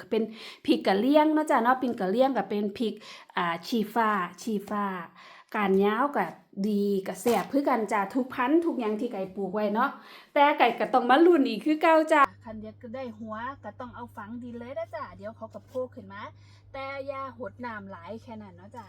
ก็เป็นพริกกะเลี่ยงเนาะจ้ะเนาะเป็นกะเลี่ยงกับเป็นพริกอ่าชีฟ้าชีฟ้า การยาวกับดีกับแสบเพื่อกันจ้ะทุกพันธุ์ทุกอย่างที่ไก่ปลูกไว้เนาะแต่ไก่ก็ต้องมาลุ่นอีกคือเก่าจ้ะคันเดียก็ได้หัวก็ต้องเอาฝังดินเลยนะจ้ะเดี๋ยวเขาก็โพกขึ้นมาแต่อย่าหดน้ำหลายแค่นั้นเนาะจ้ะ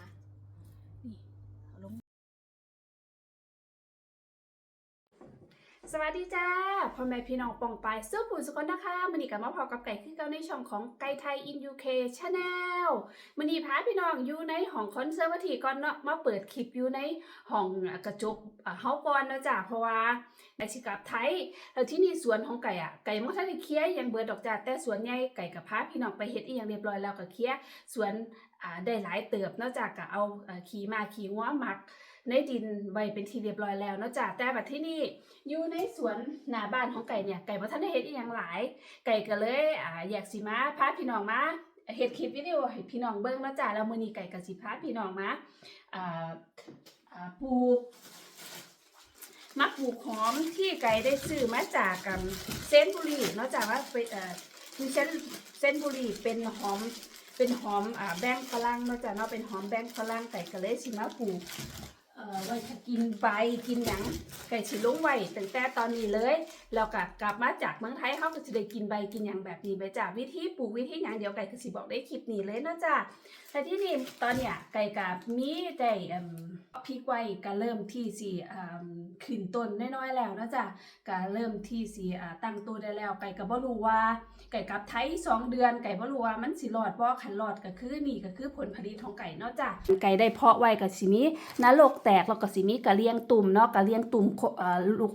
สวัสดีจ้าพ่อแม่พี่น้องปองไปสู้ผู้สุกคนนะคะมันนี่กับมาพอกับไก่คือเก้าในช่องของไก่ไทยอินยูเคชาแนลมันนี่พาพี่น้องอยู่ในห้องคอนเสิร์ตทีก่อนเนาะมาเปิดคลิปอยู่ในห้องกระจกอ่าเฮาก่อนเนาะจ้าเพราะว่า ไก่สิกลับไทยแล้วที่นี่สวนของไก่อะไก่มันทันได้เคลียยังเบิดดอกจ้าแต่สวนใหญ่ไก่กับพาพี่น้องไปเฮ็ดอีหยังเรียบร้อยแล้วก็เคลียสวนอ่าได้หลายเติบนาะจ้าก็เอาอ่าขี่มาขี่งัวหมัก ในดินไว้เป็นที่เรียบร้อยแล้วนาะจ้ะแต่แบบที่นี่อยู่ในสวนหน้าบ้านของไก่เนี่ยไก่บ่ทันได้เฮ็ดอีหยังหลาย ไก่ก็เลยอ่าอยากสิมาพาพี่น้องมาเฮ็ดคลิปวิดีโอให้พี่น้องเบิ่งนะจ้ะแล้วมื้อนี้ไก่ก็สิพาพี่น้องมาอ่าอ่าปลูก มักปลูกหอมที่ไก่ได้ซื้อมาจากกันเซนบุรีเนาะจากว่าเป็นเอ่อคือเส้นเซนบุรีเป็นหอมเป็นหอมอ่าแบงฝรั่งเนาะจากเนาะเป็นหอมแบงฝรั่งไก่ก็เลยสิมาปลูก เอ่อไว้ถ้ากินใบกินหยังไก่สิลงไว้ตั้งแต่ตอนนี้เลยแล้วก็กลับมาจากเมืองไทยเขาก็จะได้กินใบกินหยังแบบนี้ไปจ้ะวิธีปลูกวิธีหยังเดี๋ยวไก่ก็สิบอกได้คลิปนี้เลยนะจ้ะแต่ที่นี่ตอนเนี้ยไก่กับมีได้เอิ่มพริกไว้ก็เริ่มที่สิเอิ่มขึ้นต้นน้อยๆแล้วนะจ้ะก็เริ่มที่สิอ่าตั้งตัวได้แล้ว ไก่ก็บ่รู้ว่า ไก่กลับไทยสองเดือน ไก่บ่รู้ว่ามันสิรอดบ่คันรอดก็คือนี่ก็คือผลผลิตของไก่เนาะจ้ะไก่ได้เพาะไว้ก็สิมีนรกแตกแล้วก็สิมีกะเลียงตุ่มเนาะกะเลียงตุ่มลูก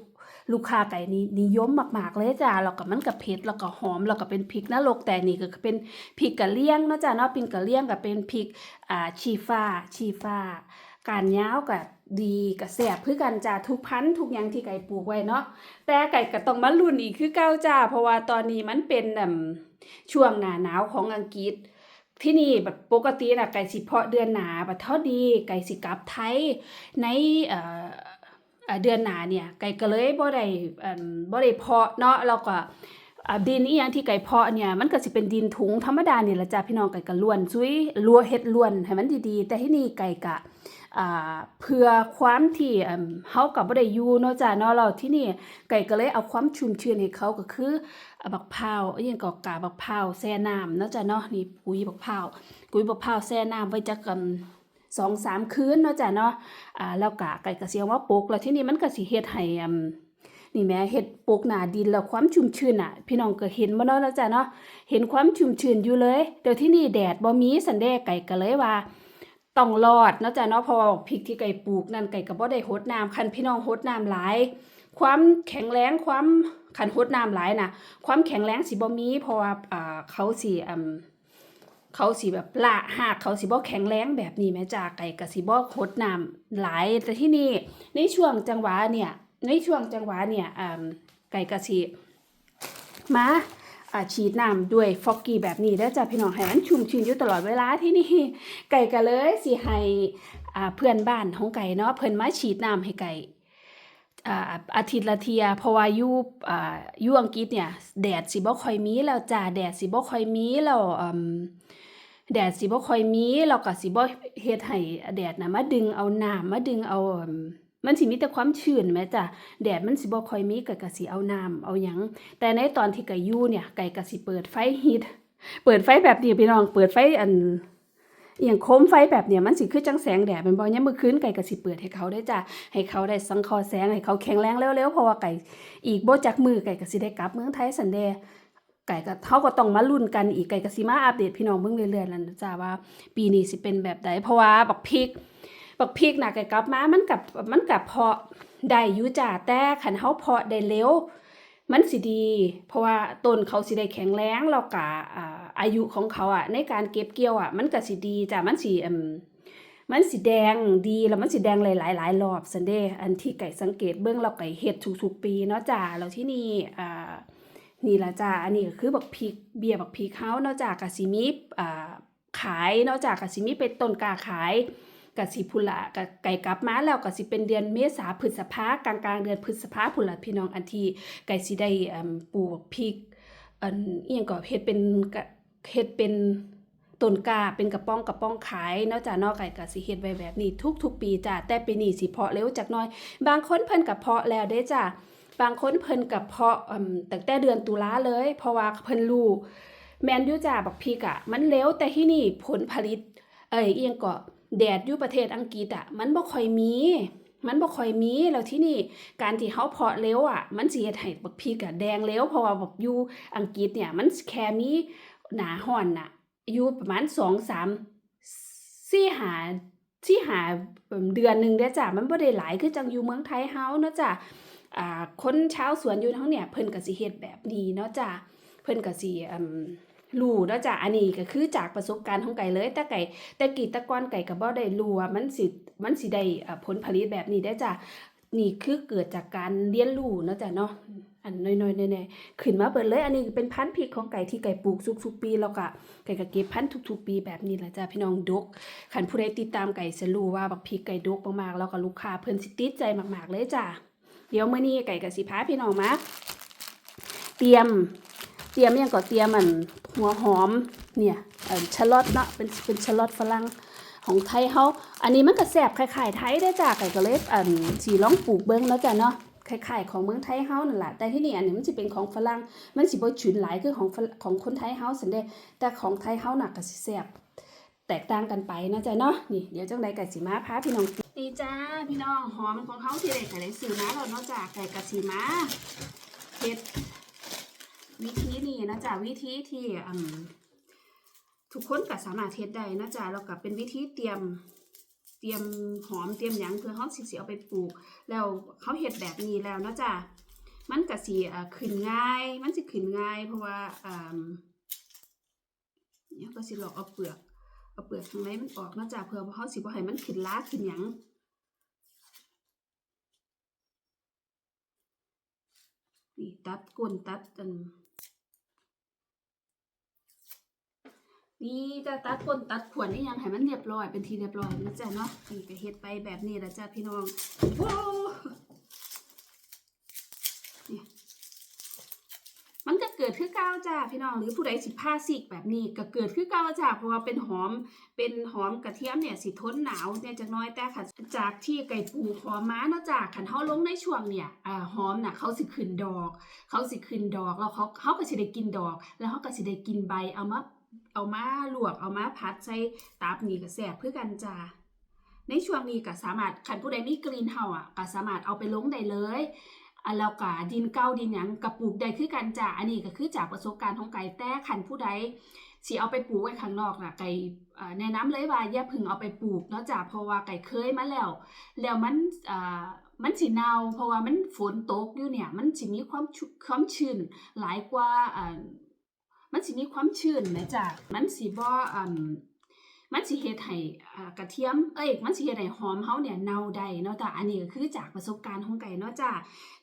ลูกค้าไก่นี่นิยมมากๆเลยจ้ะแล้วก็มันก็เผ็ดแล้วก็หอมแล้วก็เป็นพริกนรกแตกนี่ก็เป็นพริกกะเลียงเนาะจ้ะเนาะเป็นกะเลียงก็เป็นพริกอ่าชีฟ้าชีฟ้าการยาวกับดีกับแสบคือกันจ้าทุกพันธุ์ทุกอย่างที่ไก่ปลูกไว้เนาะแต่ไก่ก็ต้องมาลุ้นอีกคือเก้าจ้าเพราะว่าตอนนี้มันเป็นช่วงหนาหนาวของอังกฤษ ที่นี่แบบปกติน่ะไก่สิเพาะเดือนหนาบัดเท่าดี ไก่สิกลับไทยในเอ่อเดือนหนาเนี่ย ไก่ก็เลยบ่ได้บ่ได้เพาะเนาะแล้วก็ดินอีหยังที่ไก่เพาะเนี่ยมันก็สิเป็นดินถุงธรรมดาเนี่ยละจ้าพี่น้องไก่ก็ล้วนซุยลัวเฮ็ดล้วนให้มันดีๆ แต่ที่นี่ไก่กะ เพื่อความที่เฮากับบ่ได้อยู่เนาะจ้ะเนาะแล้วที่นี่ไก่ก็เลยเอาความชุ่มชื้นให้เขาก็คือบักพร้าวอีหยังก็กาบักพร้าวแช่น้ำเนาะจ้ะเนาะนี่ปุ๋ยบักพร้าวปุ๋ยบักพร้าวแช่น้ำไว้จักกันสองสามคืนเนาะจ้ะเนาะอ่าแล้วก็ไก่ก็สิเอามาปลูกแล้วที่นี่มันก็สิเฮ็ดให้อืมนี่แม่เฮ็ดปลูกหน้าดินแล้วความชุ่มชื้นอะ พี่น้องก็เห็นบ่เนาะเนาะจ้ะเนาะเห็นความชุ่มชื้นอยู่เลยเดี๋ยวที่นี่แดดบ่มีสันเดไก่ก็เลยว่า ต้องรอดเนาะจ้ะเนาะเพราะว่าพริกที่ไก่ปลูกนั่นไก่ก็บ่ได้หดน้ำคันพี่น้องหดน้ำหลาย ความแข็งแรงความคันหดน้ำหลายนะความแข็งแรงสิบ่มีเพราะว่าอ่าเขาสิอืมเขาสิแบบละหากเขาสิบ่แข็งแรงแบบนี้แม่จ้าไก่ก็สิบ่หดน้ำหลาย แต่ที่นี่ในช่วงจังหวะเนี่ยในช่วงจังหวะเนี่ยอ่าไก่ก็สิมา ฉีดน้ำด้วยฟอกกี้แบบนี้แล้วจะพี่น้องให้มันชุ่มชื้นอยู่ตลอดเวลาที่นี่ไก่ก็เลยสิให้เพื่อนบ้านของไก่เนาะเพิ่อนมาฉีดน้ำให้ไก่อาทิตย์ละเทียเพราะว่ายู่อ่าอยู่อังกฤษเนี่ยแดดสิบ่ค่อยมีแล้วจ้าแดดสิบ่ค่อยมีแล้วแดดสิบ่ค่อยมีแล้วก็สิบ่เฮ็ดให้แดดนะมาดึงเอาน้ำมาดึงเอาอื มันสิมีแต่ความชื้นแหมจ้ะแดดมันสิบ่ค่อยมีก็ก็สิเอาน้ำเอาหยังแต่ในตอนที่ไก่ยู่เนี่ยไก่ก็สิเปิดไฟฮีทเปิดไฟแบบนี้พี่น้องเปิดไฟอันอย่างโคมไฟแบบเนี่ยมันสิคือจังแสงแดดเป็นบ่ยามมื้อคืนไก่ก็สิเปิดให้เขาได้จ้ะให้เขาได้สังคราะห์แสงให้เขาแข็งแรงเร็วๆเพราะว่าไก่อีกบ่จักมือไก่ก็สิได้กลับเมืองไทยสันเดย์ไก่ก็เฮาก็ต้องมาลุ้นกันอีกไก่ก็สิมาอัปเดตพี่น้องเบิ่งเรื่อยๆแล้วนะจ้ะว่า ปีนี้สิเป็นแบบใดเพราะว่าบักพริก บักพริกน่ะก่กลับมามันกับมันกับเพาะได้อยู่จ้ะแต่คันเฮาเพาะได้เร็วมันสิดี เพราะว่าต้นเขาสิได้แข็งแรงแล้วก็อ่าอายุของเขาอะ ในการเก็บเกี่ยวอะ มันก็สิดีจ้ะมันสิมันสิแดงดีแล้วมันสิแดงหลายหลายรอบซันเดย์อันที่ไก่สังเกตเบื้องเราไก่เฮ็ดทุกๆปีเนาะจ้ะแล้วที่นี่อ่านี่ละจ้ะอันนี้ก็คือบักพริกเบียร์บักพริกเฮาเนาะจ้ะกะสิมีอ่าขายเนาะจ้ะกะสิมีเป็นต้นกาขาย กสิพุละกะไก่กลับมาแล้วก็สิเป็นเดือนเมษาพฤษภากลางกลางเดือนพฤษภาพุละพี่น้องอันที่ไก่สิได้ปลูกพริกอันอียงก็เฮ็ดเป็นเฮ็ดเป็นต้นกาเป็นกระป้องกระป้องขายนาะจ้ะเนาะไก่ก็สิเฮ็ดไว้แบบนี้ทุกๆปีจ้ะแต่ปีนี้สิเพาะเร็วจักน่อย บางคนเพิ่นก็เพาะแล้วเด้จ้ะบางคนเพิ่นก็เพาะตั้งแต่เดือนตุลาเลย เพราะว่าเพิ่นรู้แมนยูจ้ะบักพริกอะมันเร็วแต่ที่นี่ผลผลิต เอ้ยเอียงก็ แดดอยู่ประเทศอังกฤษอะมันบ่ค่อยมี มันบ่ค่อยมีแล้วที่นี่การที่เฮาเพาะเร็วอะมันสิเฮ็ดให้บักพริกอะแดงเร็วเพราะว่าบักอยู่อังกฤษเนี่ย มันแค่มีหนาร้อนน่ะอยู่ประมาณ2 3 4 5 4 5เดือนหนึ่งเด้จ้ะมันบ่ได้หลายคือจังอยู่เมืองไทยเฮาเนาะจ้ะอ่าคนชาวสวนอยู่ทั้งเนี่ยเพิ่นก็สิเฮ็ดแบบนี้เนาะจ้ะเพิ่นก็สิอืม รู้เนาะจ้ะอันนี้ก็คือจากประสบการณ์ของไก่เลยแต่ไก่แต่กีแตะกอนไก่ก็บ่ได้รู้ว่ามันสิมันสิได้ผลผลิตแบบนี้ได้จ้ะนี่คือเกิดจากการเรียนรู้เนาะจ้ะเนาะอันน้อยๆแน่ๆขึ้นมาเบิดเลย อันนี้เป็นพันธุ์พริกของไก่ที่ไก่ปลูกทุกๆปีแล้วก็ไก่ก็เก็บพันธุ์ทุกๆปีแบบนี้แหละจ้ะพี่น้องดกคันผู้ใดติดตามไก่จะรู้ว่าบักพริกไก่ดกมากๆแล้วก็ลูกค้าเพิ่นสิติดใจมากๆเลยจ้ะเดี๋ยวเมื้อนี้ไก่ก็สิพาพี่น้องมาเตรียม เตรียมยังก็เตรียมอันหัวหอมเนี่ยอ่อชะลอตเนาะเป็นเป็นชะลอตฝรั่งของไทยเฮาอันนี้มันก็แซ่บคล้ายๆไทยได้อจ้ะไก่ก็เลยอันสิลองปลูกเบิ่งเนาะจ้ะเนาะคล้ายๆของเมืองไทยเฮานั่นล่ะแต่ที่นี่อันนี้มันสิเป็นของฝรั่งมันสิบ่ฉุนหลายคือของของคนไทยเฮาซั่นเด้แต่ของไทยเฮาหน่ะก็สิแซ่บแตกต่างกันไปนะจ๊ะเนาะนี่เดี๋ยวจังไดไก่สิมาพาพี่น้องนี่จ้าพี่น้องหอมของเขาที่ได้ก็ได้ซื้อมาแล้วเนาะจ้ะไก่ก็สิมาเฮ็ด วิธีนี้นะจ๊ะวิธีที่ทุกคนก็สามารถเฮ็ดได้นะจ๊ะแล้วก็เป็นวิธีเตรียมเตรียมหอมเตรียมหยังเพื่อเขาสิสิเอาไปปลูก แล้วเขาเฮ็ดแบบนี้แล้วนะจ๊ะมันก็สิอ่าขึ้นง่าย มันสิขึ้นง่าย เพราะว่าเนี่ยก็สิลอกเอาเปลือกเอาเปลือกข้างในมันออกนะจ๊ะเพื่อว่าเขาสิบ่ให้มันขึ้นล้าขึ้นหยังนี่ตัดก้นตัดอัน นี่จะตัดก้นตัดขวนนี่ยังให้มันเรียบร้อยเป็นทีเรียบร้อยนะจ๊ะเนาะนี่ก็เฮ็ดไปแบบนี้ละจ้ะพี่น้องว้าวนี่มันก็เกิดคือเก้าจ้าพี่น้องหรือผู้ใดสิผ้าสิกแบบนี้ก็เกิดคือเก้าจ้าเพราะว่าเป็นหอมเป็นหอมกระเทียมเนี่ยสิทนหนาวเนี่ยจักน้อยแต่ค่ะจากที่ไก่ปูหอมม้าเนาะจ้าขันเฮาลงในช่วงเนี่ยอ่าหอมน่ะเขาสิขึ้นดอก เขาสิขึ้นดอกแล้วเขาเขาก็สิได้กินดอก แล้วเขาก็สิได้กินใบเอามา เอามาลวกเอามาพัดใส่ตับนี่ก็แซ่บเพื่อกันจ้าในช่วงนี้ก็สามารถคันผู้ใดมีกรีนเฮาอะก็สามารถเอาไปลงได้เลยอะแล้วก็ดินเก้าดินหยังกับปลูกได้คือกันจ้าอันนี้ก็คือจากประสบการณ์ของไก่แต่คันผู้ใดสิเอาไปปลูกไว้ข้างนอกน่ะไก่อ่าแนะนำเลยว่าอย่าพึ่งเอาไปปลูกเนาะจ้าเพราะว่าไก่เคยมาแล้ว แล้วมันอ่ามันสิเน่าเพราะว่ามันฝนตกอยู่เนี่ย มันสิมีความความชื้นหลายกว่าอ่า มันสิมีความชื้นนะจ๊ะมันสิบ่อ่ามันสิเฮ็ดให้อ่กระเทียม เอ้ย มันสิเฮ็ดให้หอมเฮาเนี่ยเน่าได้เนาะจ้ะอันนี้ก็คือจากประสบการณ์ของไก่เนาะจ้ะ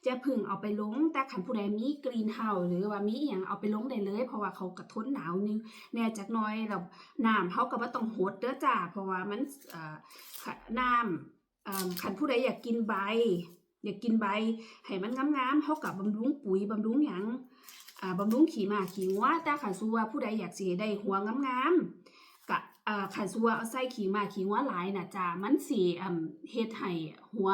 จะพึ่งเอาไปลง แต่คันผู้ใดมีกรีนเฮาหรือว่ามีอีหยังเอาไปลงได้เลย เพราะว่าเขากระทนหนาวนึงแน่จักน้อยแล้วน้ำเฮาก็บ่ต้องหดเด้อจ้ะเพราะว่ามันอ่าน้ำอ่าคันผู้ใดอยากกินใบ อยากกินใบให้มันงามๆเท่ากับบำรุงปุ๋ยบำรุงหยัง อ่าบำรุงขี้หมาขี้งัวแต่ขันซัวผู้ใดอยากสิได้หัวงามๆกะอ่าขันซัวเอาใส่ขี้หมาขี้งัวหลายน่ะจ้ามันสิอ่าเฮ็ดให้หัว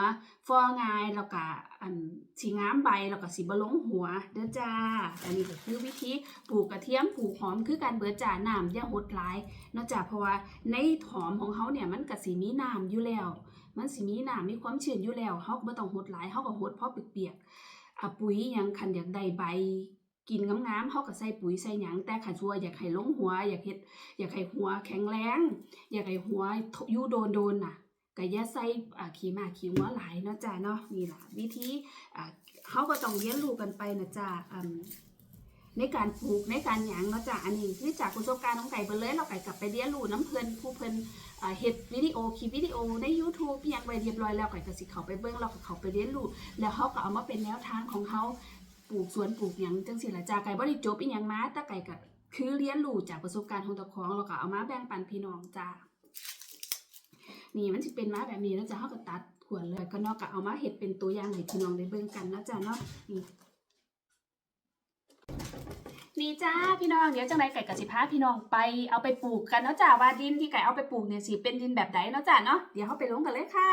ฟอง่ายแล้วก็อันสิงามใบแล้วก็สิบ่ลงหัวเด้อจ้าอันนี้ก็คือวิธีปลูกกระเทียมปลูกหอมคือการเบิดจ้าน้ำอย่าหดหลายนาะจ้าเพราะว่าในหอมของเขาเนี่ยมันก็สิมีน้ำอยู่แล้ว มันสิมีน้ำมีความชื้นอยู่แล้วเฮาก็บ่ต้องหดหลายเฮาก็หดพอเปียกๆอะปุ๋ยยังคันอยากได้ใบ กินงามๆเฮาก็ใส่ปุ๋ยใส่หยังแต่คันชัวอยากให้ลงหัว อยากเฮ็ดอยากให้หัวแข็งแรง อยากให้หัวอยู่โดนๆน่ะก็อย่าใส่อ่าขี้หมาขี้หัวหลายเนาะจ้าเนาะนี่ล่ะวิธีอ่าเฮาก็ต้องเรียนรู้กันไปนะจ้าอืมในการปลูกในการหยังเนาะจ้าอันนี้คือจากประสบการณ์ของไก่เบิ่เลยเราไก่กลับไปเรียนรู้น้ำเพิ่นผู้เพิ่นอ่าเฮ็ดวิดีโอคลิปวิดีโอใน YouTube อิหยังไว้เรียบร้อยแล้วไก็ก็สิเข้าไปเบิ่งแล้วก็เข้าไปเรียนรู้แล้วเขาก็เอามาเป็นแนวทางของเขา ลูกสวนปลูกหยังจังซี่ล่ะจ้าไก่บ่ได้จบอีหยังมาแต่ไก่ก็คือเรียนรู้จากประสบการณ์ของตัวของแล้วก็เอามาแบ่งปันพี่น้องจ้านี่มันสิเป็นมาแบบนี้แล้วจ้าเฮาก็ตัดขวนเลยก็นอกก็เอามาเฮ็ดเป็นตัวอย่างให้พี่น้องได้เบิ่งกันนะจ้าเนาะนี่นี่จ้าพี่น้องเดี๋ยวจังไรไก่กับสิพาพี่น้องไปเอาไปปลูกกันเนาะจ้าว่าดินที่ไก่เอาไปปลูกเนี่ยสิเป็นดินแบบไหนเนาะจ้าเนาะเดี๋ยวเขาไปลงกันเลยค่ะ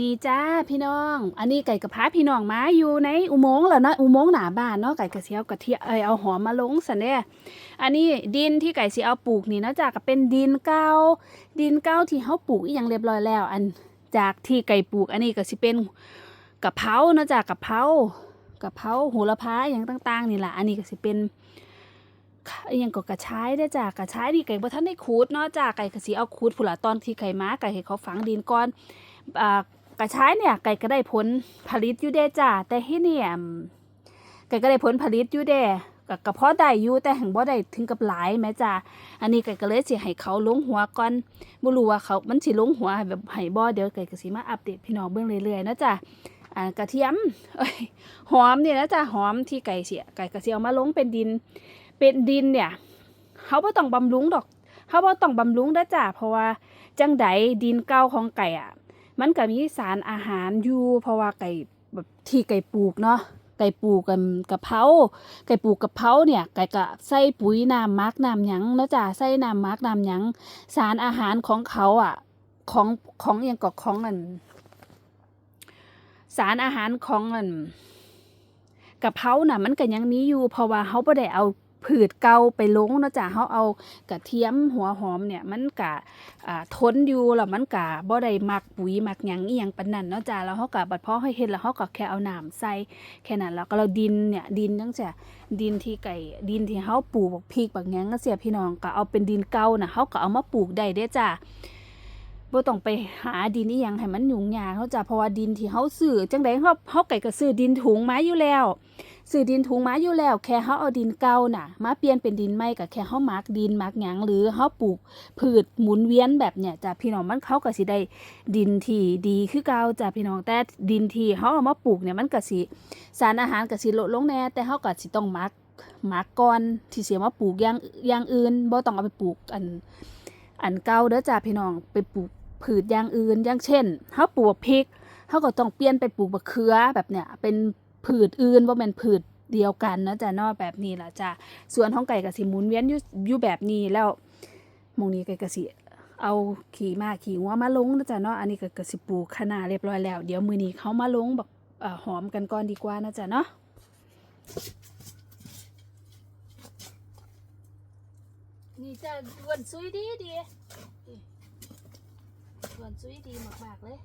นี่จ้าพี่น้อง อันนี้ไก่กับพาพี่น้องมาอยู่ในอุโมงค์แล้วเนาะอุโมงค์หนาบ้านเนาะไก่กระเทียมกระเทียมเอยเอาหอมมาลงสันเน่อันนี้ดินที่ไก่สิเอาปลูกนี่นะจ้าก็เป็นดินเก่าดินเก่าที่เขาปลูกอีหยังเรียบร้อยแล้ว อันจากที่ไก่ปลูก อันนี้ก็สิเป็นกะเพราเนาะจ้ากะเพรากะเพราโหระพาอย่างต่าง ๆ นี่แหละอันนี้ก็สิเป็นอหยังก็กระชายได้จ้ากระชายนี่ไก่บ่ทันได้ขูดเนาะจ้าไก่ก็สิเอาขูดพุ่นละตอนที่ไก่มาไก่ให้เขาฝังดินก่อนอ่า ระชายเนี่ยไก่ก็ได้ผลผลิตอยู่เด้จ้าแต่ที่เนี่ยมไก่ก็ได้ผลผลิตอยู่เด้ก็กระเพาะได้อยู่แต่แห่งบ่ได้ถึงกับหลายแม่จ้าอันนี้ไก่ก็เลยสิให้เขาลงหัวก่อนบ่รู้ว่าเขามันสิลงหัวแบบให้บ่เดี๋ยวไก่ก็สิมาอัปเดตพี่น้องเบิ่งเรื่อยๆนะจ้าอ่ากระเทียมเอ้ยหอมเนี่ยนะจ้าหอมที่ไก่เสียไก่ก็สิเอามาลงเป็นดิน เป็นดินเนี่ยเขาบ่ต้องบำรุงดอกเขาบ่ต้องบำรุงเด้อจ้าเพราะว่าจังใดดินเก่าของไก่อะ มันก็มีสารอาหารอยู่เพราะว่าไก่แบบที่ไก่ปลูกเนาะไก่ปลูกกันกะเพราไก่ปลูกกะเพราเนี่ยไก่ก็ใส่ปุ๋ยน้ำมักน้ำหยังเนาะจ้าใส่น้ำมักน้ำหยังสารอาหารของเขาอะของของอหยังก็ของอันสารอาหารของอันกะเพราน่ะ มันก็ยังมีอยู่เพราะว่าเขาบ่ได้เอา ผืดเก่าไปลงเนาะจ้าเขาเอากระเทียมหัวหอมเนี่ยมันกะทนอยู่แล้วมันก็บ่ได้หมักปุ๋ยหมักหยังอีหยังปานนั้นเนาะจ้าแล้วเฮาก็บัดพอให้เฮ็ดแล้วเฮาก็แค่เอาน้ำใส่แค่นั้นแล้วก็เราดินเนี่ยดินจังซี่ดินที่ไก่ดินที่เฮาปลูกบักพริกบักหยังจังซี่พี่น้องก็เอาเป็นดินเก่าน่ะเฮาก็เอามาปลูกได้เด้จ้า บ่ต้องไปหาดินอีหยังให้มันยุ่งยากเฮาจ้าเพราะว่าดินที่เฮาซื้อจังไดเฮาเฮาไก่ก็ซื้อดินถุงมาอยู่แล้วซื้อดินถุงมาอยู่แล้ว แค่เฮาเอาดินเก่าน่ะ มาเปลี่ยนเป็นดินใหม่ก็แค่เฮามักดินมักหยังหรือเฮาปลูกพืชหมุนเวียนแบบเนี่ยจ้ะพี่น้องมันเขาก็สิได้ดินที่ดีคือเก่าจ้ะพี่น้องแต่ดินที่เขาเอามาปลูกเนี่ยมันก็สิสารอาหารก็สิลดลงแน่แต่เขาก็สิต้องหมักหมักก่อนที่เสียมาปลูกอย่างอย่างอื่นบ่ต้องเอาไปปลูกอันอันเก่าเด้อจ้ะพี่น้องไปปลูก พืชอย่างอื่น อย่างเช่นเขาปลูกพริกเขาก็ต้องเปลี่ยนไปปลูกมะเขือแบบเนี่ยเป็นพืชอื่นบ่แม่นพืชเดียวกันนะจ้ะเนอแบบนี้ล่ะจ้ะส่วนของไก่ก็สิหมุนเวียนอยู่อยู่แบบนี้แล้วมองนี้ไก็กสิเอาขี่มาขี่งัวมาลงนะจ๊ะเนาะอันนี้ก็กะสิปลูกคะนาเรียบร้อยแล้ว เดี๋ยวมือนี้เขามาลงแบบอหอมกันก่อนดีกว่านะจ๊ะเนาะนี่จะวนซุยดีดี วนซุยดีมาก ๆ เลย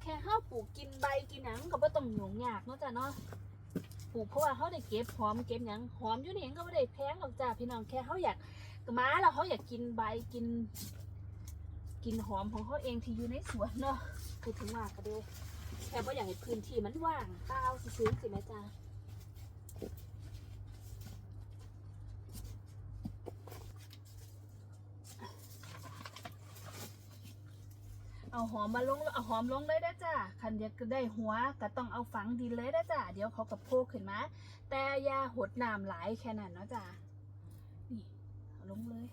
แค่เฮาปลูกกินใบกินหนังก็บ่ต้องหยงยากเนาะจ้ะเนาะปลูกเพราะว่าเฮาได้เก็บหอมเก็บหยังหอมอยู่นี่ก็บ่ได้แพงหรอกจ้ะพี่น้องแค่เฮาอยากมาแล้วเฮาอยากกินใบกิน กินหอมของเขาเองที่อยู่ในสวนเนาะพูดถึงว่าก็เด้แค่บ่อยากให้พื้นที่มันว่างเปล่าซื่อๆสิแม่จ้า เอาหอมมาลงเอาหอมลงเลยนะจ้าคันอยากได้หัวก็ต้องเอาฝังดินเลยนะจ้าเดี๋ยวเขากับโพกขึ้นมาแต่ยาหดน้ำหลายแค่นั้นเนาะจ้านี่เอาลงเลย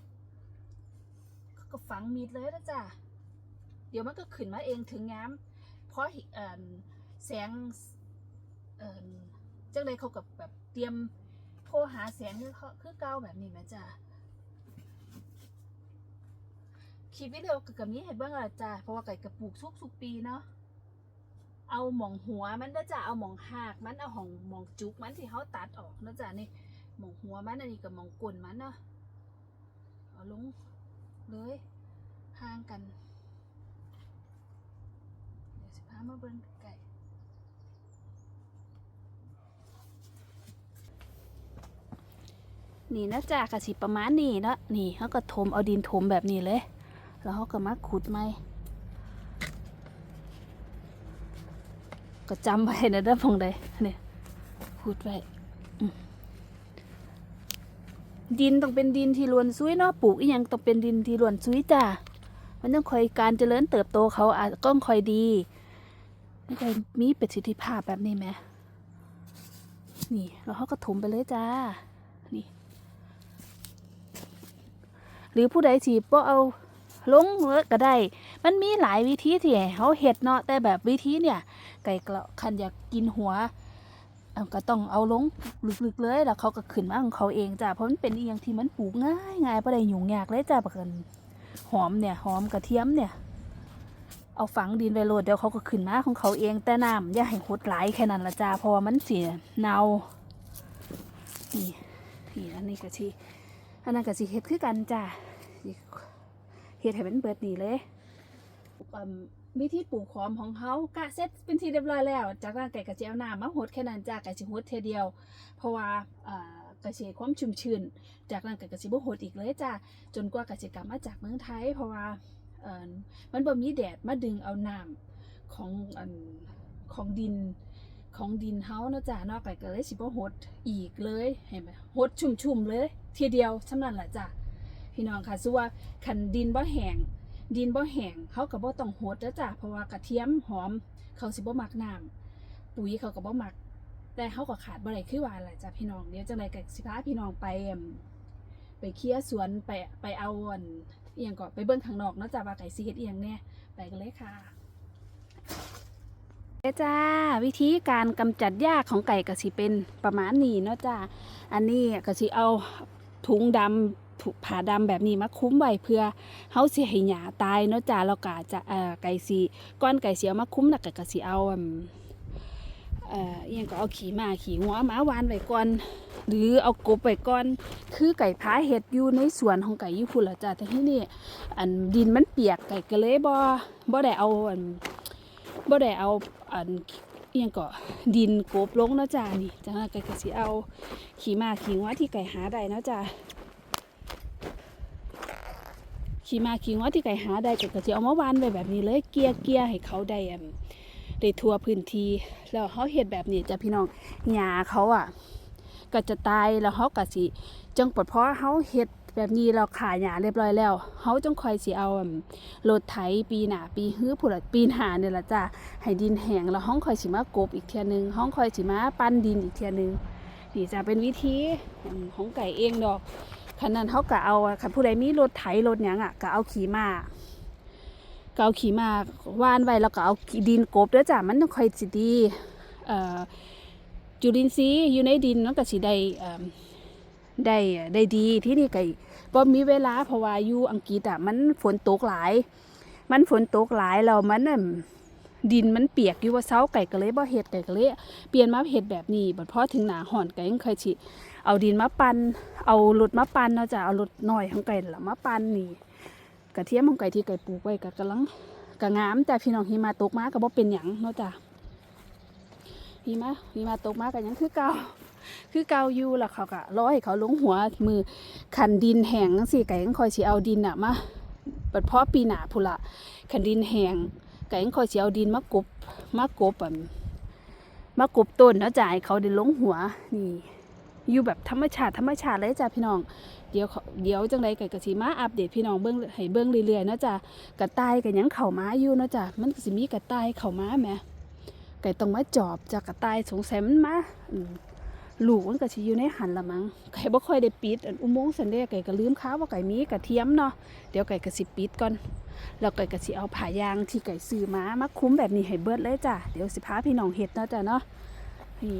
เขาก็ฝังมีดเลยนะจ้ะเดี๋ยวมันก็ขึ้นมาเองถึงง้ำเพราะแสงเจังเลยเขากับแบบเตรียมโทรหาแสงคือเก้าแบบนี้นะจ้ะ คลิปวิดีโอเกี่ยวกับนี้เห็นบ้างละจ้ะเพราะว่าไก่กระปลูกทุกสุกปีเนาะเอาหมองหัวมันนะจ้ะเอาหมองหากมันเอาของหมองจุกมันที่เขาตัดออกนะจ้ะนี่หมองหัวมันอันนี้กับหมองก้นมันเนาะเอาลงเลยห่างกัน เดี๋ยวสิพามาเบิ่งไก่นี่นะจ๊ะกะสิประมาณนี้เนาะนี่เขาก็ถมเอาดินถมแบบนี้เลย แล้วเขาก็มาขุดไม้ก็จำไว้นะเด้อพงใดเนี่ยขุดไว้ดินต้องเป็นดินที่รวนซุยเนาะปลูกอีหยังต้องเป็นดินที่รวนซุยจ้ามันต้องคอยการเจริญเติบโตเขาอาจก็คอยดีไม่คอยมีประสิทธิภาพแบบนี้ไหมนี่แล้วเขาก็ถมไปเลยจ้านี่หรือผู้ใดที่บ่เอา ลงเลยก็ได้ มันมีหลายวิธีที่เขาเฮ็ดเนาะแต่แบบวิธีเนี่ย ไก่กระคันอยากกินหัวก็ต้องเอาลงลึกๆเลยแล้วเขาก็ขึ้นมาของเขาเองจ้ะเพราะมันเป็นอียงที่มันปลูกง่ายง่ายบ่ได้ยุ่งยากเลยจ้ะบักกันหอมเนี่ยหอมกระเทียมเนี่ย เอาฝังดินไว้โลดเดี๋ยวเขาก็ขึ้นมาของเขาเองแต่น้ำอย่าให้หดไหลแค่นั้นละจ้าเพราะว่ามันเสียเนานี่นี่อันนี้ก็สิอันนั้นก็สิเฮ็ดคือกันจ้า เฮ็ดให้มันเบิดนี่เลยวิธีปลูกหอมของเขากะเสร็จเป็นที่เรียบร้อยแล้ว จากนั้นไก่กระเจียวน้ำมาหดแค่นั้นจ้าไก่สิหดเทเดียว เพราะว่าเอ่อกระเสียความชุ่มชื้น จากนั้นไก่กระสิบหดอีกเลยจ้าจนกว่ากระสิกลับมาจากเมืองไทย เพราะว่ามันบ่มีแดดมาดึงเอาน้ำของอของดินของดินเฮาเนาะจ้ะเนาะก็เลยสิบ่หดอีกเลยเห็นไหมหดชุ่มๆเลย ทีเดียวสำนั้นแหละจ้ะ พี่น้องค่ะสู้ว่าคันดินบ่แห้งดินบ่แห้งเขาก็บ่ต้องโหดเด้อจ้ะเพราะว่ากระเทียมหอม เขาสิบ่มักน้ำปุ๋ยเขาก็บ่มัก แต่เขาก็ขาดบ่ได้คือว่าแหละจ้ะพี่น้องเดี๋ยวจังไดก็สิพาพี่น้องไปไปเคลียสวนไปไปเอาอันเอียงก็ไปเบิ้งข้างนอกเนาะจ้าว่าไก่ซีเฮ็ดเอียงเนี่ยไปกันเลยค่ะเจ้าวิธีการกำจัดหญ้าของไก่ก็สิเป็นประมาณนี้เนาะจ้าอันนี้ก็สิเอาถุงดำ ถุผ้าดำแบบนี้มาคุ้มไว้เพื่อเฮาสิให้หญ้าตายเนาะจ้าแล้วก็จะเอ่อไก่สิก้อนไก่สิเอามาคุ้มแล้วก็ก็สิเอาเอ่ออียงก็เอาขี้มาขี้งัวมาวานไว้ก่อนหรือเอากบไว้ก่อน คือไก่พาเห็ดอยู่ในสวนของไก่อยู่พุ่นละจ้ะแต่ที่นี่อันดินมันเปียกไก่ก็เลยบ่บ่ได้เอาอันบ่ได้เอาอันอียงก็ดินกบลงเนาะจ้ะนี่จังนั้นไก่ก็สิเอา ขี่มาขี่งัวที่ไก่หาได้เนาะจ้ะ ขี่มาขี่งัวที่ไก่หาได้ก็ก็สิเอามาวานไว้แบบนี้เลยเกลียเกลียให้เขาได้ได้ทั่วพื้นที่แล้วเฮาเฮ็ดแบบนี้จะพี่น้องหญ้าเขาอะ ก็จะตายแล้วเขาก็สิจังปลดเพราะเขาเฮ็ดแบบนี้เราขายหญ้าเรียบร้อยแล้วเขาจงคอยสิเอาอั่นรถไถปีหนาปีฮื้อผู้ละปีหนาเนี่ยละจ้ะให้ดินแห้งแล้วห้องคอยสิมากบอีกเทียนึงห้องคอยสิมาปั้นดินอีกเทียนึงนี่จะเป็นวิธีของไก่เองดอก คันนั้นเขาก็เอาคันผู้ใดมีรถไถรถยังอะก็เอาขี่มาก็เอาขี่มาว่านไว้แล้วก็เอาดินกบด้อจ้ะมันต้องคอยสิดีอ่อจุลินทรีย์อยู่ในดินมันก็สิได้ได้ได้ดีที่นี่ก็บ่มีเวลาเพราะว่าอยู่อังกฤษอะมันฝนตกหลาย มันฝนตกหลายแล้วมันน่ะ ดินมันเปียกอยู่ว่าเซาไก่ก็เลยบ่เฮ็ดไก่ก็เลยเปลี่ยนมาเฮ็ดแบบนี้บัดพอถึงหน้าร้อนไก่ยังเคยสิเอาดินมาปั่นเอารถมาปั่นเนาะจ้ะเอารถน้อยของไก่ละมาปั่นนี่กระเทียมของไก่ที่ไก่ปลูกไว้ก็กำลังก็งามแต่พี่น้องหิมะตกมาก็บ่เป็นหยังเนาะจ้ะหิมะหิมะตกมากันยังคือเก่าคือเกาอยู่ล้วเขาก็ร้อยเขาลงหัวมือขันดินแห้งจังซี่ไก่ยังคอยสิเอาดินอะมาเปิดเพาะปีหนาพุละขันดินแห้ง ก่ยังคอยสิเอาดินมากบมากบอะมากบต้นเนาะจ้ะให้เขาได้ลงหัวนี่อยู่แบบธรรมชาติธรรมชาติเลยจ้ะพี่น้อง เดี๋ยวเดี๋ยวจังไดไก่กระสิมาอัปเดตพี่น้องเบิ่งให้เบิ่งเรื่อยๆเนาะจ้ะกระต่ายก็ยังเข้าม้าอยู่เนาะจ้ะมันก็สิมีกระต่ายเข้าม้าแหมไก่ต้องมาจอบจากกระต่ายสงสัยมันมาอืม ลูกมันก็สิอยู่ในหันละมั้งไก่บ่ค่อยได้ปิดอุโมงค์สันเดไก่ก็ลืมค้าว่าไก่มีกระเทียมเนาะเดี๋ยวไก่ก็สิปิดก่อนแล้วไก่ก็สิเอาผ้ายางที่ไก่ซื้อมามาคุ้มแบบนี้ให้เบิดเลยจ้ะเดี๋ยวสิพาพี่น้องเห็ดเนาะจ้ะเนาะนี่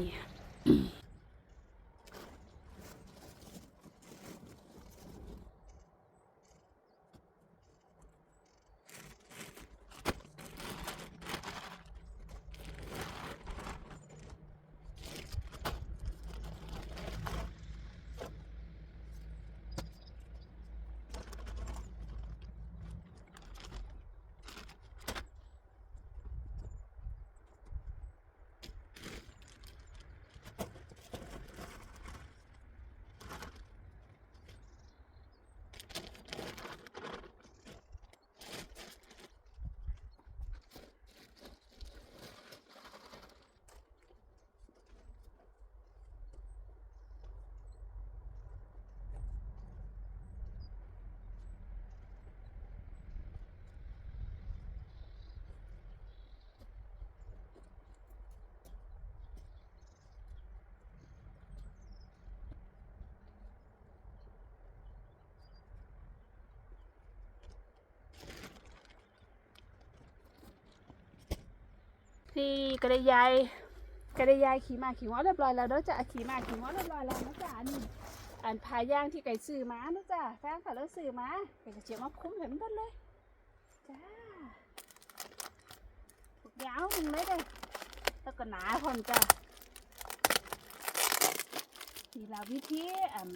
นี่ก็ไดยายก็ไดยายขี่มาขี่ง้อเรียบร้อยแล้วเด้อจ้ะขี่มาขี่ง้อเรียบร้อยแล้วนะจ๊ะอันนี้อันพาย่างที่ไก่ซื้อมานะจ๊ะแฟนค่ะแล้วซื้อมาไก่กระเจียวมาคุ้มเห็นหมดเลยจ้าถูกยาวหนึ่งเลยเด้แล้วก็หนาพอมจ้ะนี่ละวิธีอัน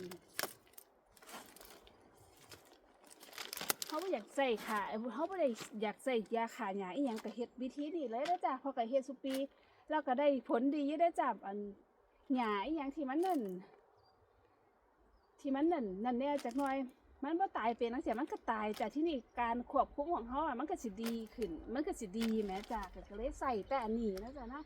เขาไม่อยากใส่ค่ะเขาไม่ได้อยากใส่ยาขาหยาอีหยังก็เฮ็ดวิธีนี้เลยนะจ๊ะพอก็เฮ็ดสุปี แล้วก็ได้ผลดีอยู่ได้จับอันหยาอีหยังที่มันนั่นที่มันนั่นนั่นแน่จักหน่อย มันบ่ตายเป็นนังเสียมันก็ตายจากที่นี่การควบคุมของเขาอะมันก็สิดีขึ้น มันก็สิดีแหม้จ้ะก็เลยใส่แต่อันนี้นะจ๊ะนะ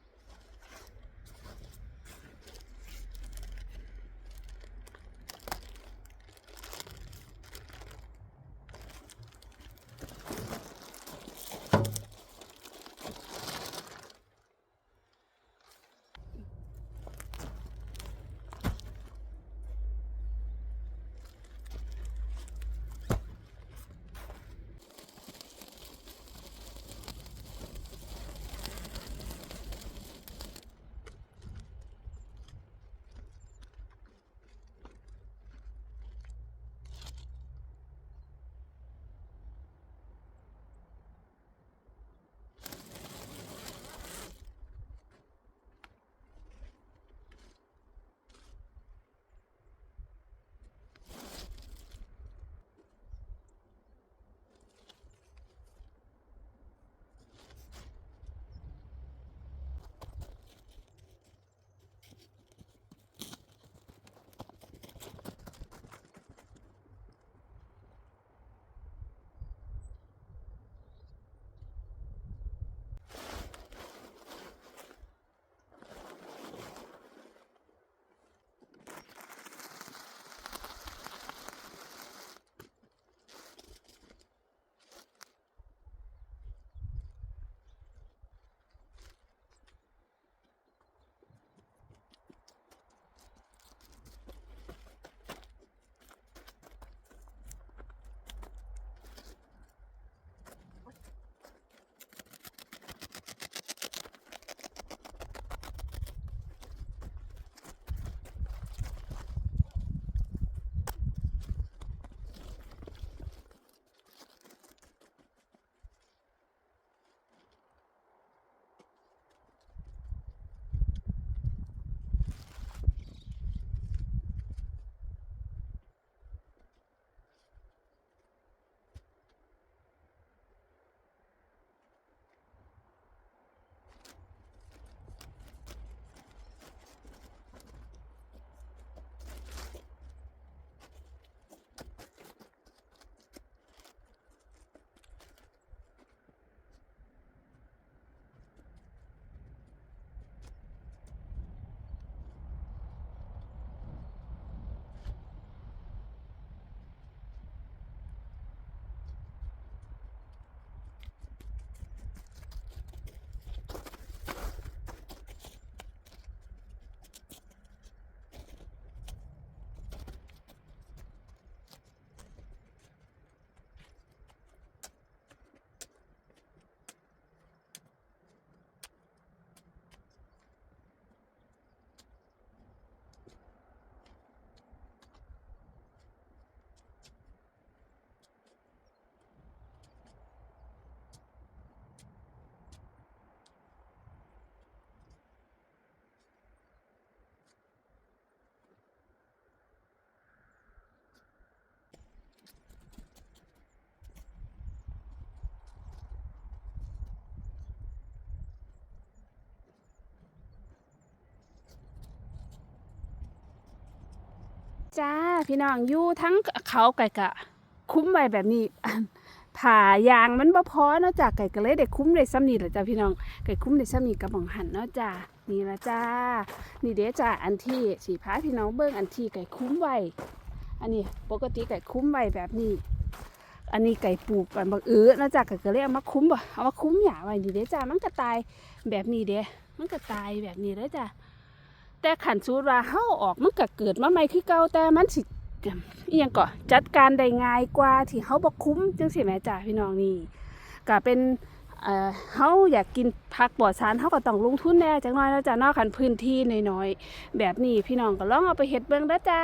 จ้าพี่น้องอยู่ทั้งเขาไก่กะ คุ้มไว้แบบนี้ผ่ายางมันบ่พอเนาะจ้ะไก่ก็เลยได้คุ้มได้ซ้ำนี่แหละจ้ะพี่น้องไก่คุ้มได้ซ้ำนี่กับบังหันเนาะจ้านี่ละจ้า นี่เด้จ้าอันที่สีพาพี่น้องเบิ่งอันที่ไก่คุ้มไว้อันนี้ปกติไก่คุ้มไว้แบบนี้อันนี้ไก่ปลูกกันบักเอื้อเนาะจ้ะไก่ก็เลยเอามาคุ้มบ่เอามาคุ้มหยาไว้นี่เด้จ้ามันก็ตายแบบนี้เด้มันก็ตายแบบนี้เลยจ้ะ แต่ขันสูตรว่าเฮาออกมันก็เกิดมาใหม่คือเก่าแต่มันสิอียังก็จัดการได้ง่ายกว่าที่เฮาบ่คุ้มจังซี่แหมจ้าพี่น้องนี่ก็เป็นเอ่อเฮาอยากกินผักปลอดสารเฮาก็ต้องลงทุนแน่จักหน่อยแล้วจ้ะนาะคันพื้นที่น้อยๆแบบนี้พี่น้องก็ลองเอาไปเฮ็ดเบิ่งเด้อจ้า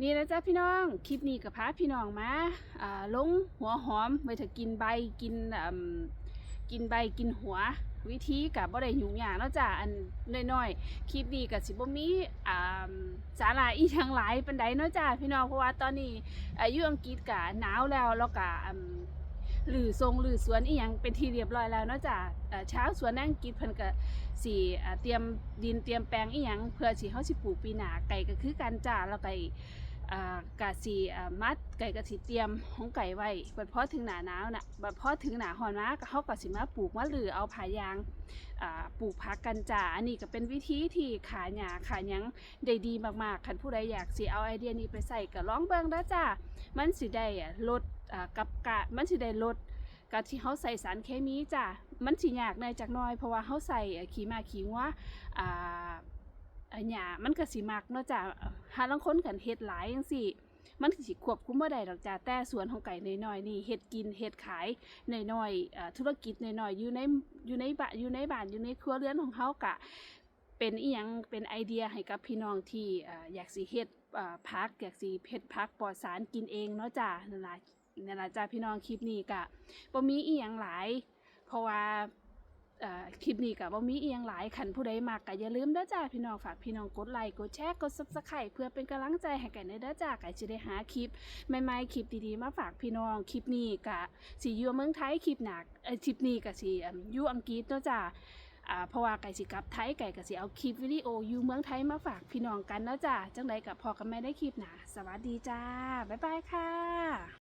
นี่นะจ๊ะพี่น้องคลิปนี้กับพาพี่น้องมาอ่าลงหัวหอมไว้ถ้ากินใบกินอ่ำกินใบกินหัว วิธีกับบ่ได้ยุ่งยากเนาะจ้ะอันน้อยๆคลิปนี้กับสิบ่มีอ่าสาระอีหยังหลายปานใดเนาะจ้ะพี่น้องเพราะว่าตอนนี้อายุอังกฤษกะหนาวแล้วแล้วก็อืมหรือทรงหรือสวนอีหยังเป็นที่เรียบร้อยแล้วเนาะจ้ะเอ่อชาสวนอังกฤษเพิ่นก็สิเตรียมดินเตรียมแปลงอีหยังเพื่อสิเฮาสิปลูกปีหน้าไก่ก็คือกันจ้าแล้วก็ อ่ากะสีมัดไก่กะสีเตรียมของไก่ไว้บัดพอถึงหนาหนาวน่ะบัดพอถึงหนาร้อนมากเฮาก็สิมาปลูกมะหรือเอาผายางปลูกผักกันจ้าอันนี้ก็เป็นวิธีที่ขาหญ้าขายังได้ดีมากๆคันผู้ใดอยากสิเอาไอเดียนี้ไปใส่ก็ลองเบิ่งเด้จ้ามันสิได้อะลดกับกะมันสิได้ลดกับที่เฮาใส่สารเคมีจ้ามันสิยากหน่อยจักน่อยเพราะว่าเฮาใส่ขี้มาขี้งัวอ่าอัน หยามันก็สิมักเนาะจ้ะหาลังคนกันเฮ็ดหลายจังซี่ มันก็สิควบคุมบ่ได้ดอกจ้ะแต่สวนของไก่น้อยๆนี่เฮ็ดกินเฮ็ดขายน้อยๆธุรกิจน้อยๆอยู่ในอยู่ในบ้านอยู่ในบ้านอยู่ในครัวเรือนของเฮากะเป็นอีหยังเป็นไอเดียให้กับพี่น้องที่อยากสิเฮ็ดเอ่อผักอยากสิเฮ็ดผักปลอดสารกินเองเนาะจ้ะนั่นล่ะนั่นล่ะจ้ะพี่น้องคลิปนี้กะบ่มีอีหยังหลาย เพราะว่า คลิปนี้ก็บ่มีเอียงหลายขันผู้ใดมากก็อย่าลืมเด้อจ้าพี่น้องฝากพี่น้องกดไลค์กดแชร์กด Subscribe เพื่อเป็นกำลังใจให้กันเด้อจ้าก็จะได้หาคลิปใหม่ๆคลิปดีๆมาฝากพี่น้องคลิปนี้ก็สิอยู่เมืองไทยคลิปหนักเอ้ยคลิปนี้ก็สิอั่ยู่อังกฤษเนาะจ้าอ่าเพราะว่าไก่สิกับไทยไก่ก็สิเอาคลิปวิดีโออยู่เมืองไทยมาฝากพี่น้องกันเนาะจ้าจังใดกับพอกันไม่ได้คลิปหนาสวัสดีจ้าบ๊ายบายค่ะ